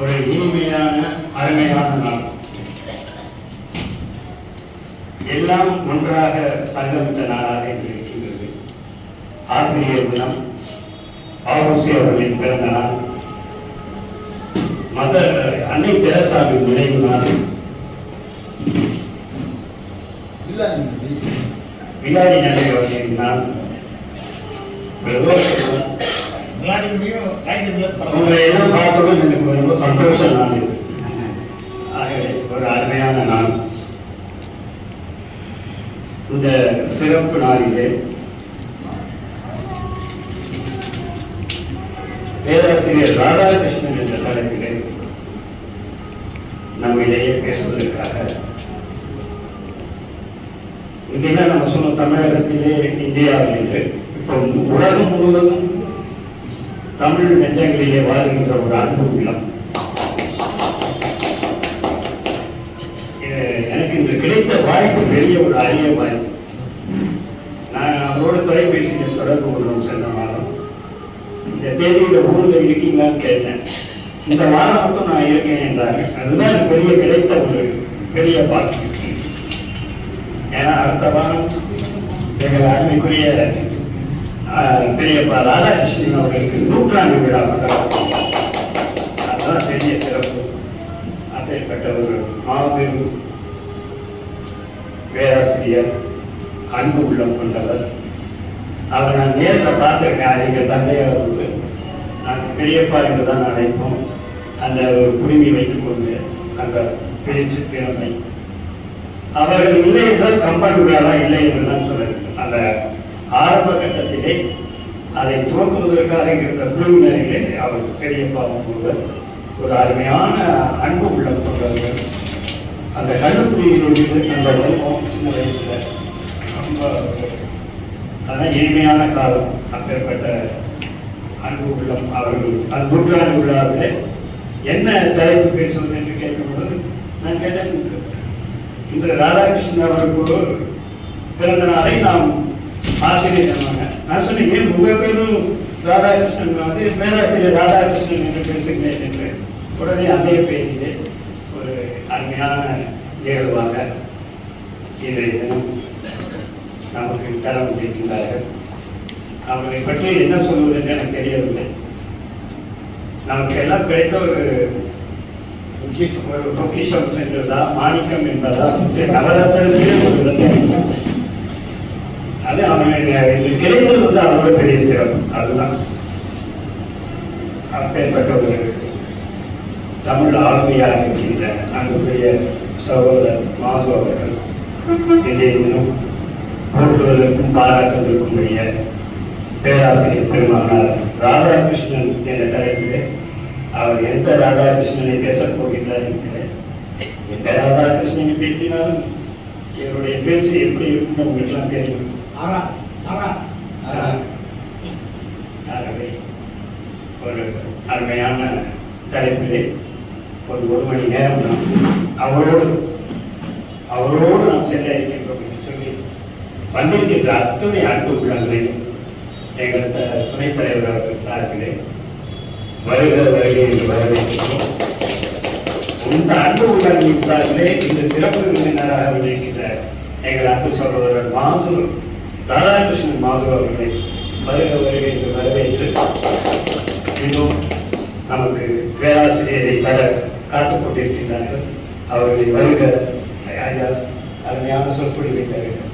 ஒரு இனிமையான அருமையான நாள். எல்லாம் ஒன்றாக சங்கமித்த நாளாக இருக்கின்றது. ஆசிரியர் தினம் ஆவோசி அவர்களின் பிறந்த நாள் மத அன்னை தெரசாவின் நினைவு நாள் விழாடி நடை அவர்களின் நாள் பிரதோஷம் எல்லாம் பார்த்ததும் எனக்கு ரொம்ப சந்தோஷம் நாள் ஆகவே ஒரு அருமையான நாள். இந்த சிறப்பு நாளிலே பேராசிரியர் ராதாகிருஷ்ணன் என்ற தலைப்பிலே நம்மிடையே பேசுவதற்காக இப்படின்னா நம்ம சொன்ன தமிழகத்திலே இந்தியாவிலே இப்போ உலகம் முழுவதும் தமிழ் நெஞ்சங்களிலே வாழ்கின்ற ஒரு அன்பு உள்ளம் எனக்கு இன்று கிடைத்த வாய்ப்பு பெரிய ஒரு அரிய வாய்ப்பு. நான் அவரோட தொலைபேசியில் தொடர்பு கொள்ளும் சென்ற மாதம் இந்த தேதியில் ஊரில் இருக்கீங்களான்னு கேட்டேன். இந்த வாரம் மட்டும் நான் இருக்கேன் என்றாங்க அதுதான் எனக்கு பெரிய கிடைத்த ஒரு பெரிய பாக்கியம் ஏன்னா அடுத்த வாரம் எங்கள் அருமைக்குரிய பெரியப்பா ராதாகிருஷ்ணன் அவர்களுக்கு நூற்றாண்டு விழா அதுதான் பெரிய சிறப்பு. அப்பேற்பட்ட ஒரு மாபெரும் பேராசிரியர் அன்பு உள்ளம் கொண்டவர். அவர் நான் நேரில் பார்த்துருக்கேன். எங்கள் தந்தையார் வந்து நாங்கள் பெரியப்பா என்று தான் அழைப்போம். அந்த ஒரு குடுமி வைத்துக்கொண்டு அந்த பேச்சு திறமை. அவர்கள் இல்லை என்றால் கம்பன் விழாலாம் இல்லை என்றுதான் சொல்ல அந்த ஆரம்ப கட்டத்திலே அதை துவக்குவதற்காக இருந்த குழுவினரிலே அவர் பெரியப்பாவும் ஒருவர் ஒரு அருமையான அன்பு உள்ளம் கொண்டவர்கள் அந்த கண்டுபிடிக்கிறது அந்த சின்ன வயசில் ரொம்ப அதான் இனிமையான காலம் அப்பேற்பட்ட அன்பு உள்ளம் அவர்கள் அந்த நூற்றாண்டு விழாவில் என்ன தலைப்பு பேசுவது என்று கேட்கும்போது நான் கேட்டேன் இன்று. ராதாகிருஷ்ணன் அவர்களுக்கு பிறந்த நாளை நாம் ஆசிரியர் சொன்னாங்க நான் சொன்னேன் ஏன் உங்கள் பேரும் ராதாகிருஷ்ணன் வந்து பேராசிரியர் ராதாகிருஷ்ணன் என்று பேசுகிறேன் என்று உடனே அதே பேசிலே ஒரு அருமையான நிகழ்வாக இதை நமக்கு தர முடிக்கின்றார்கள் அவர்களை பற்றி என்ன சொல்வது என்று எனக்கு தெரியவில்லை. நமக்கு எல்லாம் கிடைத்த ஒரு ஒரு பொக்கிஷம் என்றதா மாணிக்கம் என்பதா நவரத்தினத்திலே ஒரு அது அவனுடைய கிடைத்தது வந்து அவரோட பெரிய சிறப்பு. அதுதான். அப்பேற்பட்ட ஒரு தமிழ் ஆளுமையாக இருக்கின்ற அன்புக்குரிய சகோதரர் மாது அவர்கள் இன்றைய தினம் போற்றுவதற்கும் பாராட்டுவதற்கும் உரிய பேராசிரியர் பெருமானார் ராதாகிருஷ்ணன் என்ற தலைப்பிலே அவர் எந்த ராதாகிருஷ்ணனை பேசப் போகின்றார் என்கிறேன். எந்த ராதாகிருஷ்ணனை பேசினாலும் இவருடைய பேச்சு எப்படி இருக்கும் உங்களுக்கெல்லாம் தெரியும். ஆனா ஆனா ஆகவே ஒரு அருமையான தலைப்பிலே ஒரு ஒரு மணி நேரம் நாம் அவரோடு அவரோடு நாம் செல்ல இருக்கின்றோம் என்று சொல்லி வந்திருக்கின்ற அத்துணை அன்பு உள்ளங்களையும் எங்கள் துணைத் தலைவர் அவர்கள் சார்பிலே வருகிற வருகை என்று வரவேற்கிறோம் இந்த அன்பு உள்ளங்களின் சார்பிலே இந்த சிறப்பு விருந்தினராக இருக்கின்ற எங்கள் அன்பு சகோதரர் மாது ராதாகிருஷ்ணன் மாது அவர்களை வருக வருக என்று வரவேற்று இன்னும் நமக்கு பேராசிரியரை தர காத்துக் கொண்டிருக்கின்றார்கள் அவர்களை வருக. ஐயா, அருமையான சொற்பொழிவை தருகிறார்